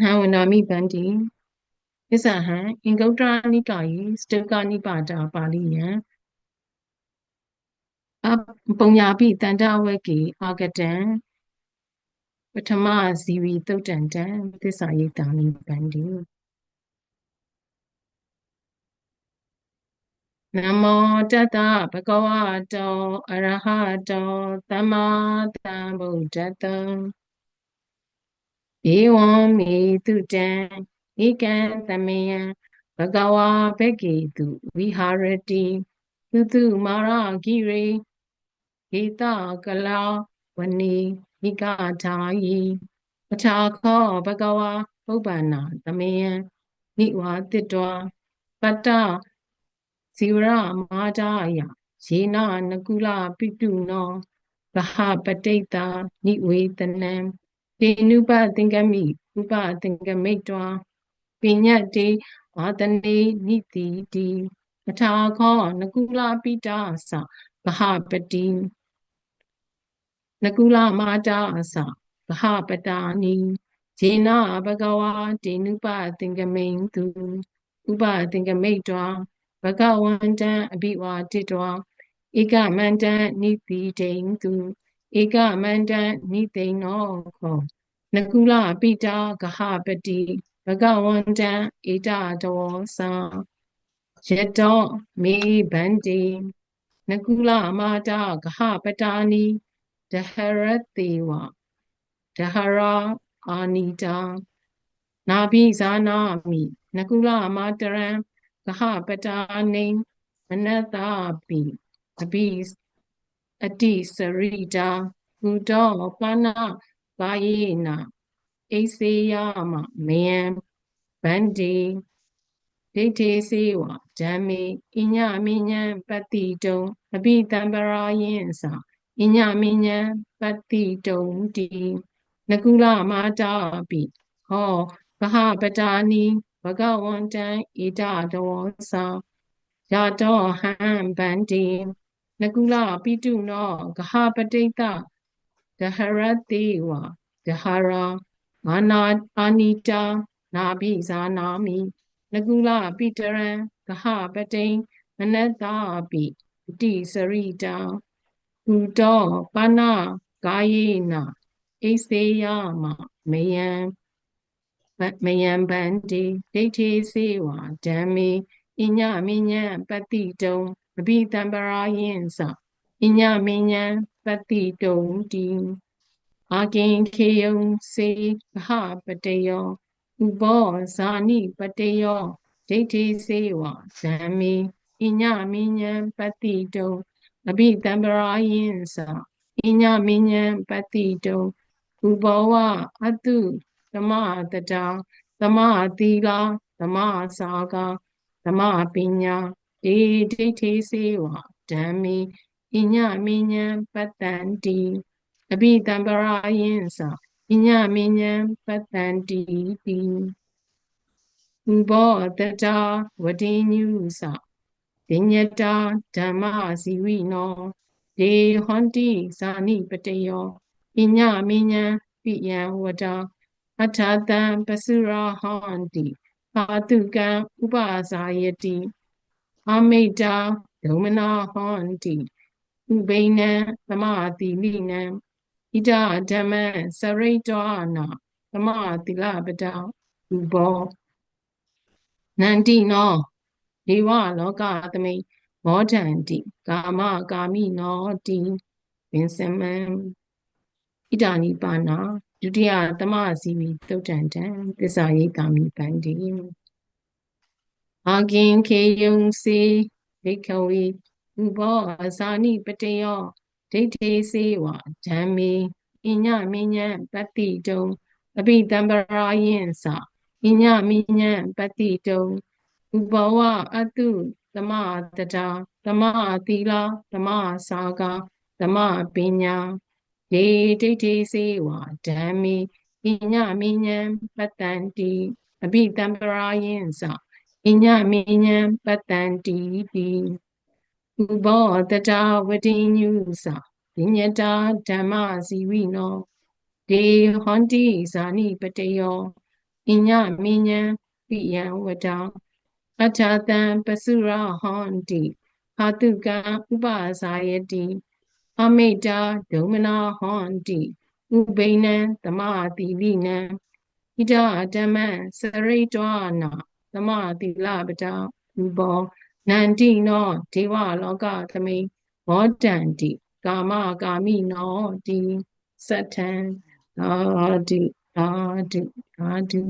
နံဝနာမိဗန္တိသစ္စာဟံအင်္ဂုတ္တရနိကာယစတုကနိပါတာပါဠိယံအပုံညာပိတန္တဝေကေအာဂတံပထမဇီဝီတုတ်တံတံသစ္စာယိတာနိဗန္တိနမောတတဘဂဝတောအရဟတောသမ္မာသမ္ဗုဒ္ဓတံ ဧဝံမေတုတံဧကံသမယံဘဂဝါဘဂေတုဝိဟာရတိသုတုမာရဂိရေဧတကလာဝနေမိကထာယိပထာခောဘဂဝါပုပ္ပန္နာသမယံမိဝါတိတောပတ္တဇီဝရမာဒယယေနနကုလပိတုနောဘဟပတိတာနိဝေတနံ တေနုပသင်္ကမိဥပသင်္ကမိတ်တောပိညတ်တေအာတနေနိတိတိမထာခောနကုလပိတာသဘဟပတိနကုလမာတာအသဘဟပတာနိဇေနဘဂဝါတေနုပသင်္ကမိန်သူဥပသင်္ကမိတ်တောဘဂဝန္တံအဘိဝါတိတောဧကမန္တံနိတိတိန်သူ ဧကမန္တံနိသိဏောခောနကုလပိတာဂဟပတိဘဂဝန္တံဧတတောသယတောမေဗန္တိနကုလမာတာဂဟပတာနိဒဟရတေဝဒဟရာအာနိတာနာဘိဇာနာမိနကုလမာတရံဂဟပတာနိမနတပိအဘိ အတိစရိတာကုတောပါဏကာယေနာအိစေယမမေယံဗန္တိဒိဋ္ဌိစေဝဓမ္မေအညမိညံပတိတုံအဘိတံပရာယင်္စာအညမိညံပတိတုံတိနကုလမာတာပိဟောဘဟပတာနိဘဂဝန္တံဣဒတောသာယတောဟံဗန္တိ နကုလပိတုနောဂဟပတိတဒဟရတိဝဒဟရာမာနာအာနိတာနာဘိဇာနာမိနကုလပိတရံဂဟပတိမနတာပိတိစရိတာကုတောပါဏကာယေနဣစေယမမေယံမယံဗန္တိဒိဋ္ဌိစေဝဓမ္မေအညမိညံပတိတုံ အဘိတံပရာယင်္စအညမိညံပတိတုံတိအာကိင်ခေယုံစေဘဟပတယောဥဘောဇာနိပတယောဒိဋ္ဌိစေဝဓမ္မေအညမိညံပတိတုံအဘိတံပရာယင်္စအညမိညံပတိတုံဥဘောဝအတုသမတတာသမသီလာသမစာကသမပညာ ဒေဒိဋ္ဌိစေဝဓမ္မေအညမိညံပတ္တန္တိအဘိတံပရာယင်္စအညမိညံပတ္တန္တိတိဥဘောတတာဝတိညုသဒိညတာဓမ္မဇီဝိနောဒေဟွန်တိဇာနိပတယောအညမိညံပိယံဝတာအထာတံပစုရဟောန္တိပါတုကံဥပဇာယတိ အမိတာဒုမနာဟောန္တိဥပိနံသမတိလိနံဣဒဓမ္မစရိတောနာသမတိလပဒဥဘောနန္တိနောဒေဝလောကသမိမောဒန္တိကာမကာမိနောတိဝင်းစမံဣဒာနိပါဏဒုတိယသမဇီဝီတုတ်တန်တံသစ္စာရိတာမိပန္တိ အာကင်ခေယုံစေဒိဋ္ဌဝေဥဘောအဇာနိပတယောဒိဋ္ဌိစေဝဓမ္မေအညမညံပတိတုံအပိတံပရာယင်္စအညမညံပတိတုံဥဘောဝအတုသမတတာသမသီလာသမစာကသမပညာဒေဒိဋ္ဌိစေဝဓမ္မေပညာမဉ္ဇံပတ္တန္တိအဘိတံပရာယင်္စ ပညာမဉ္ဇံပတ္တန္တိတိဥဘောတတဝတိညုသပညတာဓမ္မဇီဝိနောဒေဟွန်တိဇာနိပတယောအညမင်းညာပိယံဝတောအထာတံပစုရဟောန္တိဟာတုကံဥပဇာယတိအမိတာဒုမနာဟောန္တိဥပိနံသမာတိလိနံဣဒဓမ္မံစရိတဝနာ သမာတိလပတာဥပောနန္တိနောဒေဝလောကသမိဘောတန္တိကာမကာမိနောတိသတ္ထံအာတိအာတိအာတိ